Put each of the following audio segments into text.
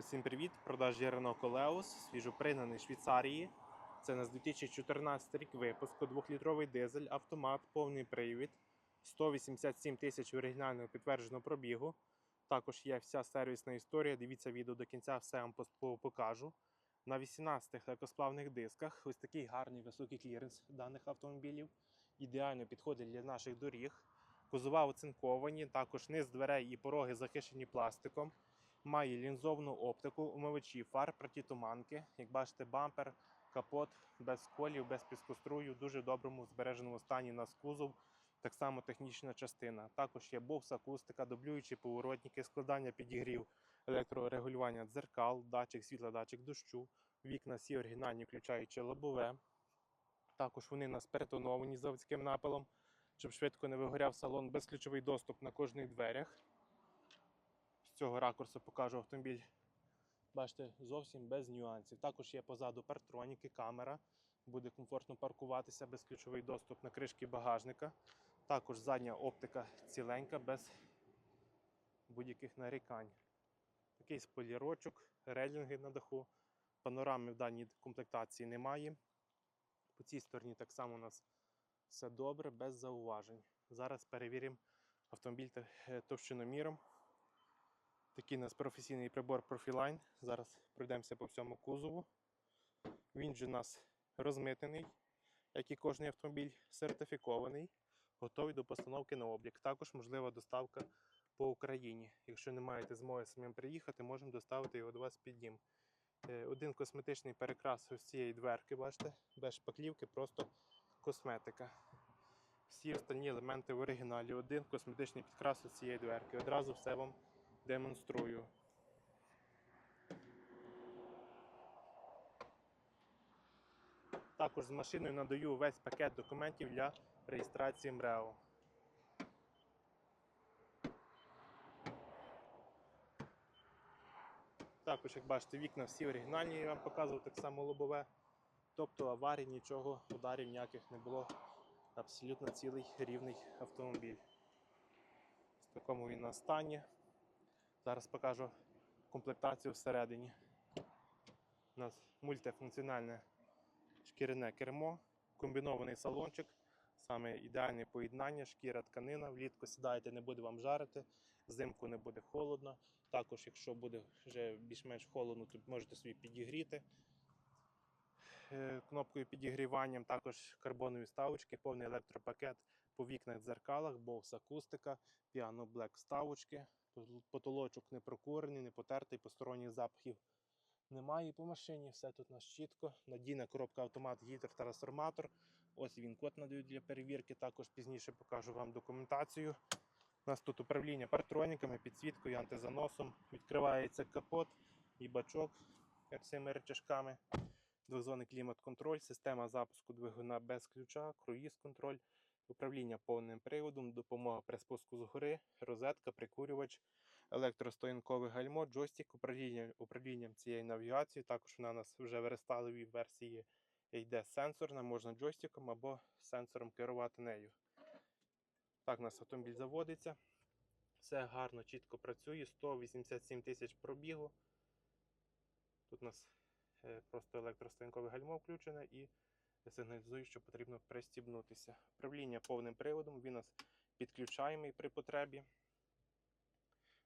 Усім привіт! Продаж є Renault Coleos, свіжопригнаний Швейцарії. Це у нас 2014 рік випуску, 2-літровий дизель, автомат, повний привід, 187 тисяч оригінального підтвердженого пробігу. Також є вся сервісна історія. Дивіться відео до кінця, все вам покажу. На 18 легкосплавних дисках ось такий гарний високий кліренс даних автомобілів. Ідеально підходить для наших доріг. Кузова оцинковані, також низ дверей і пороги захищені пластиком. Має лінзовну оптику, умивачі фар, протитуманки. Як бачите, бампер, капот без сколів, без піскострую, в дуже доброму збереженому стані на кузов. Так само технічна частина. Також є бокс, акустика, дублюючі поворотники, складання підігрів, електрорегулювання дзеркал, датчик світла, датчик дощу, вікна всі оригінальні, включаючи лобове. Також вони нас перетоновані заводським напилом, щоб швидко не вигоряв салон, безключовий доступ на кожних дверях. Цього ракурсу покажу автомобіль. Бачите, зовсім без нюансів. Також є позаду партроніки, камера. Буде комфортно паркуватися, безключовий доступ на кришки багажника. Також задня оптика ціленька, без будь-яких нарікань. Такий спойлерочок, рейлінги на даху. Панорами в даній комплектації немає. По цій стороні так само у нас все добре, без зауважень. Зараз перевіримо автомобіль е, товщиноміром. Такий у нас професійний прибор Profiline. Зараз пройдемося по всьому кузову. Він же у нас розмитений, як і кожний автомобіль, сертифікований, готовий до постановки на облік. Також можлива доставка по Україні. Якщо не маєте змоги самим приїхати, можемо доставити його до вас під дім. Е, Один косметичний перекрас ось цієї дверки, бачите, без шпаклівки, просто косметика. Всі остальні елементи в оригіналі. Один косметичний підкрас ось цієї дверки. Одразу все вам демонструю. Також з машиною надаю весь пакет документів для реєстрації МРЕО. Також, як бачите, вікна всі оригінальні, я вам показував так само лобове. Тобто аварій, нічого, ударів ніяких не було. Абсолютно цілий рівний автомобіль. В такому він на стані. Зараз покажу комплектацію всередині. У нас мультифункціональне шкіряне кермо, комбінований салончик, саме ідеальне поєднання, шкіра тканина. Влітку сідаєте, не буде вам жарити, взимку не буде холодно. Також, якщо буде вже більш-менш холодно, то можете собі підігріти кнопкою підігріванням, також карбонові ставочки, повний електропакет по вікнах дзеркалах, бокс акустика, піано блек вставочки, потолочок не прокурений, не потертий, посторонніх запахів немає по машині. Все тут у нас чітко. Надійна коробка автомат, гідр, трансформатор. Ось він код надають для перевірки. Також пізніше покажу вам документацію. У нас тут управління партроніками, підсвіткою, антизаносом. Відкривається капот і бачок цими речашками. Двохзонний клімат-контроль, система запуску двигуна без ключа, круїз-контроль, управління повним приводом, допомога при спуску з гори, розетка, прикурювач, електростоянкове гальмо, джойстик, управління, управлінням цією навігацією. Також вона у нас вже в рестайловій версії йде сенсорна, можна джойстиком або сенсором керувати нею. Так у нас автомобіль заводиться. Все гарно, чітко працює, 187 тисяч пробігу. Тут у нас просто електростоянкове гальмо включене і сигналізує, що потрібно пристібнутися. Управління повним приводом, він нас підключаємий при потребі.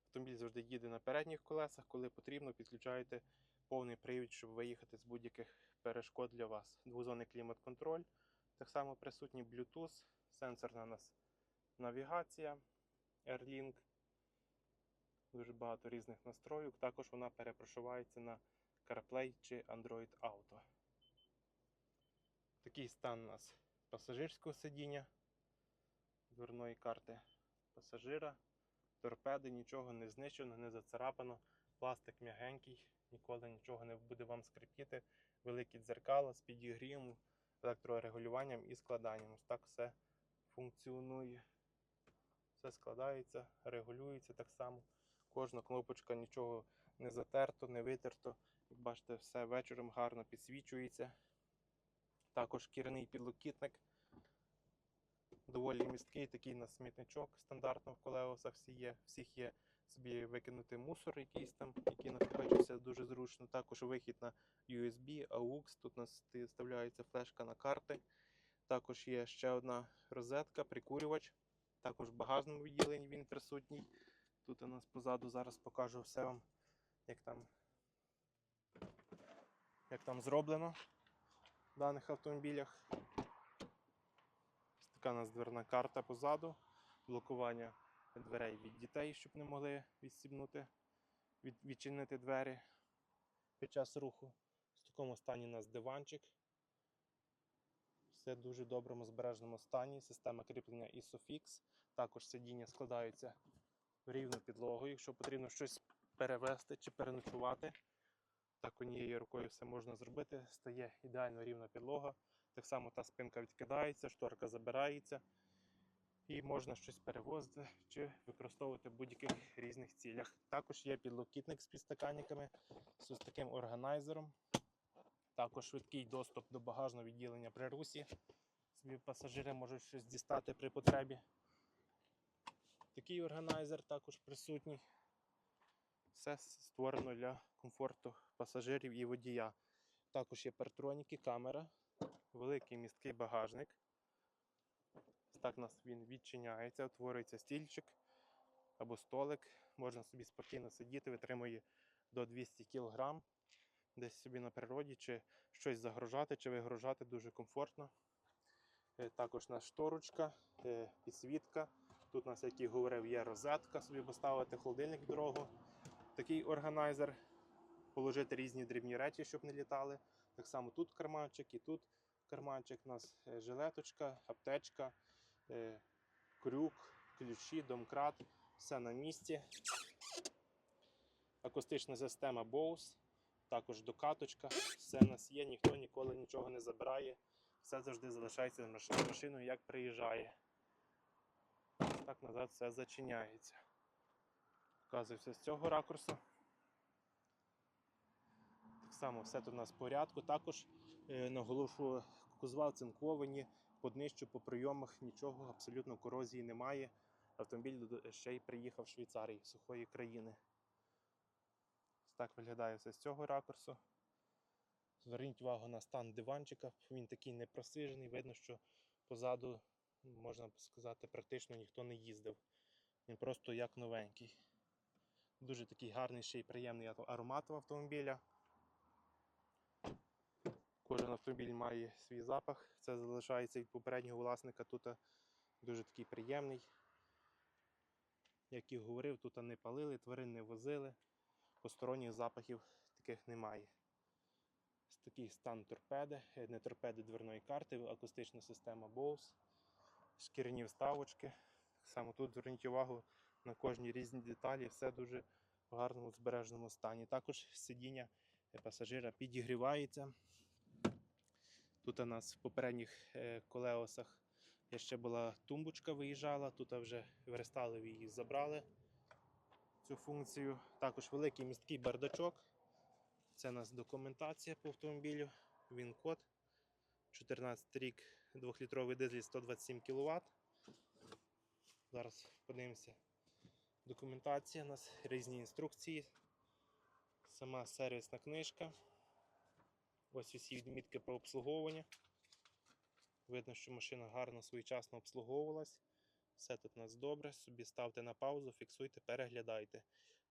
Автомобіль завжди їде на передніх колесах, коли потрібно, підключаєте повний привід, щоб виїхати з будь-яких перешкод для вас. Двозонний клімат-контроль, так само присутній Bluetooth, сенсорна у нас навігація, AirLink. Дуже багато різних настройок. Також вона перепрошувається на CarPlay чи Android Auto. Такий стан у нас пасажирського сидіння, дверної карти пасажира, торпеди, нічого не знищено, не зацарапано, пластик м'ягенький, ніколи нічого не буде вам скрипіти. Великі дзеркала з підігрівом, електрорегулюванням і складанням. Ось так все функціонує. Все складається, регулюється так само. Кожна кнопочка нічого не затерто, не витерто. Як бачите, все вечором гарно підсвічується. Також шкіряний підлокітник. Доволі місткий, такий на смітничок стандартно в колеосах всі є. Всіх є собі викинути мусор якийсь там, який накопичився дуже. зручно. Також вихід на USB, AUX. Тут у нас вставляється флешка на карти. Також є ще одна розетка, прикурювач. Також в багажному відділенні він присутній. Тут у нас позаду зараз покажу все вам, як там, як там зроблено в даних автомобілях. Така у нас дверна карта позаду, блокування дверей від дітей, щоб не могли відстібнути, від, відчинити двері під час руху. В такому стані у нас диванчик. Все в дуже доброму збереженому стані. Система кріплення ISOFIX. Також сидіння складаються в рівну підлогу, якщо потрібно щось перевезти чи переночувати. Так однією рукою все можна зробити. Стає ідеально рівна підлога. Так само та спинка відкидається, шторка забирається. І можна щось перевозити чи використовувати в будь-яких різних цілях. Також є підлокітник з підстаканниками з ось таким органайзером. Також швидкий доступ до багажного відділення при русі. Собі пасажири можуть щось дістати при потребі. Такий органайзер також присутній. Все створено для комфорту пасажирів і водія. Також є партроніки, камера, великий місткий багажник. Так у нас він відчиняється, утворюється стільчик або столик. Можна собі спокійно сидіти, витримує до 200 кг. Десь собі на природі, чи щось загружати, чи вигружати дуже комфортно. Е, Також у нас шторочка, е, підсвітка. Тут у нас, як і говорив, є розетка, собі поставити холодильник дорогу. Такий органайзер, положити різні дрібні речі, щоб не літали. Так само тут карманчик і тут карманчик. У нас е, жилеточка, аптечка, е, крюк, ключі, домкрат. Все на місці. Акустична система Bose, також докаточка. Все у нас є, ніхто ніколи нічого не забирає. Все завжди залишається машиною, як приїжджає. Так назад все зачиняється. Показую все з цього ракурсу. Так само все тут у нас в порядку. Також е, наголошую, кузова цинковані, по по прийомах нічого, абсолютно корозії немає. Автомобіль ще й приїхав з Швейцарії, сухої країни. Ось так виглядає все з цього ракурсу. Зверніть увагу на стан диванчика. Він такий непросижений. Видно, що позаду, можна сказати, практично ніхто не їздив. Він просто як новенький. Дуже такий гарний ще й приємний аромат автомобіля. Кожен автомобіль має свій запах. Це залишається від попереднього власника. Тут е, дуже такий приємний. Як і говорив, тут не палили, тварин не возили, посторонніх запахів таких немає. Такий стан торпеди, е, не торпеди дверної карти, акустична система Bose, шкіряні вставочки. Само тут зверніть увагу на кожні різні деталі, все дуже в гарному збереженому стані. Також сидіння е, пасажира підігрівається. Тут у нас в попередніх е, колеосах ще була тумбочка виїжджала, тут вже в рестайлові її забрали цю функцію. Також великий місткий бардачок. Це у нас документація по автомобілю. Він код. 14 рік, 2-літровий дизель 127 кВт. Зараз подивимося. Документація, у нас різні інструкції. Сама сервісна книжка. Ось усі відмітки про обслуговування. Видно, що машина гарно своєчасно обслуговувалась. Все тут у нас добре. Собі ставте на паузу, фіксуйте, переглядайте.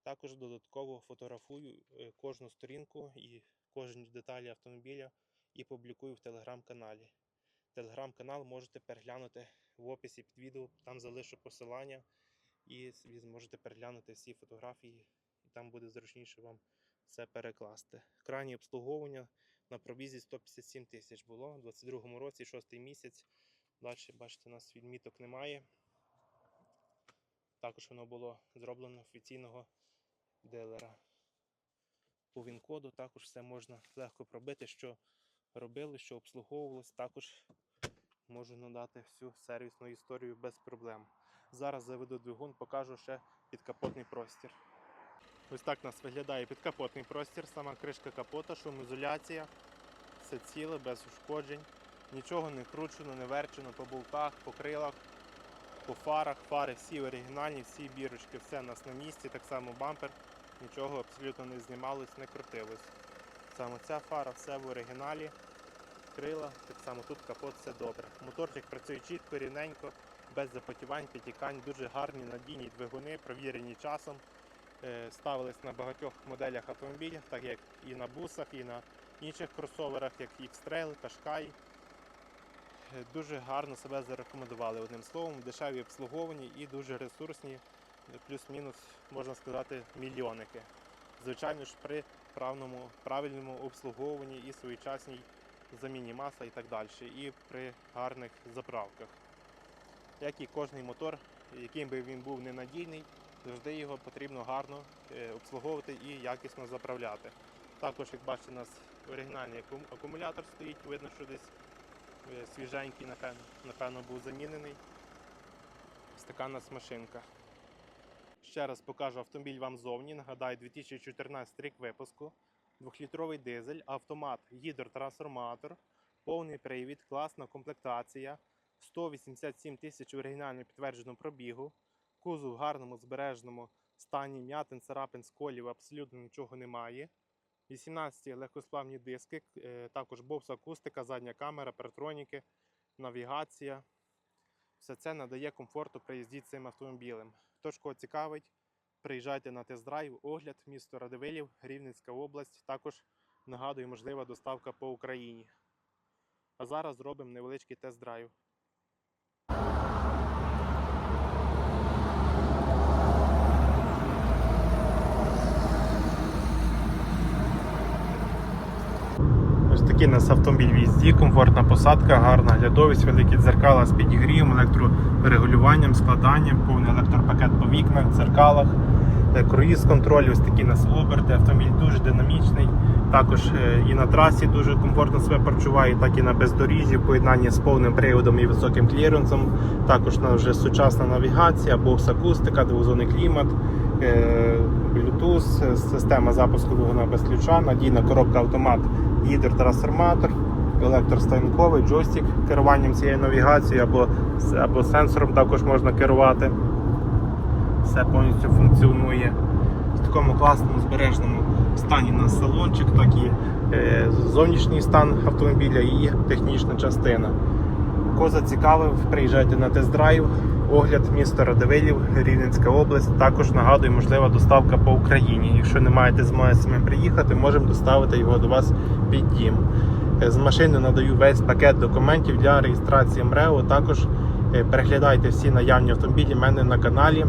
Також додатково фотографую е, кожну сторінку і кожні деталі автомобіля і публікую в телеграм-каналі. Телеграм-канал можете переглянути в описі під відео, там залишу посилання і ви зможете переглянути всі фотографії, і там буде зручніше вам все перекласти. Крайнє обслуговування на пробізі 157 тисяч було у 22 році, 6 місяць. Далі, бачите, у нас відміток немає. Також воно було зроблено офіційного дилера. По він-коду також все можна легко пробити, що робили, що обслуговувалось. Також можу надати всю сервісну історію без проблем. Зараз заведу двигун, покажу ще підкапотний простір. Ось так у нас виглядає підкапотний простір, сама кришка капота, шумоізоляція, все ціле, без ушкоджень. Нічого не кручено, не верчено по болтах, по крилах, по фарах. Фари всі оригінальні, всі бірочки, все у нас на місці, так само бампер нічого абсолютно не знімалось, не крутилось. Саме ця фара, все в оригіналі. Крила, так само тут капот, все добре. Моторчик працює чітко, рівненько, без запотівань, підтікань, дуже гарні, надійні двигуни, провірені часом. Е, Ставились на багатьох моделях автомобілів, так як і на бусах, і на інших кросоверах, як X-Trail, Qashqai. Е, Дуже гарно себе зарекомендували одним словом, дешеві обслуговані і дуже ресурсні, е, плюс-мінус, можна сказати, мільйонники. Звичайно ж, при правному, правильному обслуговуванні і своєчасній заміні маса і так далі, і при гарних заправках. Як і кожний мотор, яким би він був ненадійний, завжди його потрібно гарно е, обслуговувати і якісно заправляти. Також, як бачите, у нас оригінальний акумулятор стоїть, видно, що десь е, свіженький, напевно, напевно, був замінений. Ось така у нас машинка. Ще раз покажу автомобіль вам зовні. Нагадаю, 2014 рік випуску. Двохлітровий дизель, автомат, гідротрансформатор, повний привід, класна комплектація, 187 тисяч оригінально підтвердженого пробігу, кузов в гарному збереженому стані, м'ятин, царапин, сколів, абсолютно нічого немає. 18 легкосплавні диски, е, також бокс акустика, задня камера, паратроніки, навігація. Все це надає комфорту при їзді цим автомобілем. Хто ж кого цікавить, приїжджайте на тест-драйв, огляд, місто Радивилів, Рівненська область. Також нагадую, можлива доставка по Україні. А зараз зробимо невеличкий тест-драйв. У нас автомобіль в їзді, комфортна посадка, гарна глядовість, великі дзеркала з підігрівом, електрорегулюванням, складанням, повний електропакет по вікнах, дзеркалах, е, круїз контроль, ось такі нас оберти, автомобіль дуже динамічний. Також е, і на трасі дуже комфортно себе почуває, так і на бездоріжжі, в поєднанні з повним приводом і високим кліренсом. Також у нас вже сучасна навігація, бокс акустика, двозонний клімат, е, Bluetooth, система запуску двигуна без ключа, надійна коробка автомат гідротрансформатор, електростанковий джойстик керуванням цією навігацією або, або сенсором також можна керувати. Все повністю функціонує в такому класному збережному стані на салончик, так і е, зовнішній стан автомобіля і технічна частина. Кого зацікавив, приїжджайте на тест-драйв, огляд міста Радивилів, Рівненська область. Також нагадую, можлива доставка по Україні. Якщо не маєте змоги самим приїхати, можемо доставити його до вас під дім. Е, З машини надаю весь пакет документів для реєстрації МРЕО. Також е, переглядайте всі наявні автомобілі в мене на каналі.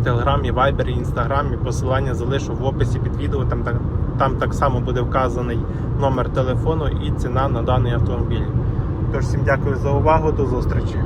В Телеграмі, Вайбері, Інстаграмі посилання залишу в описі під відео. Там, так- там так само буде вказаний номер телефону і ціна на даний автомобіль. Тож всім дякую за увагу, до зустрічі.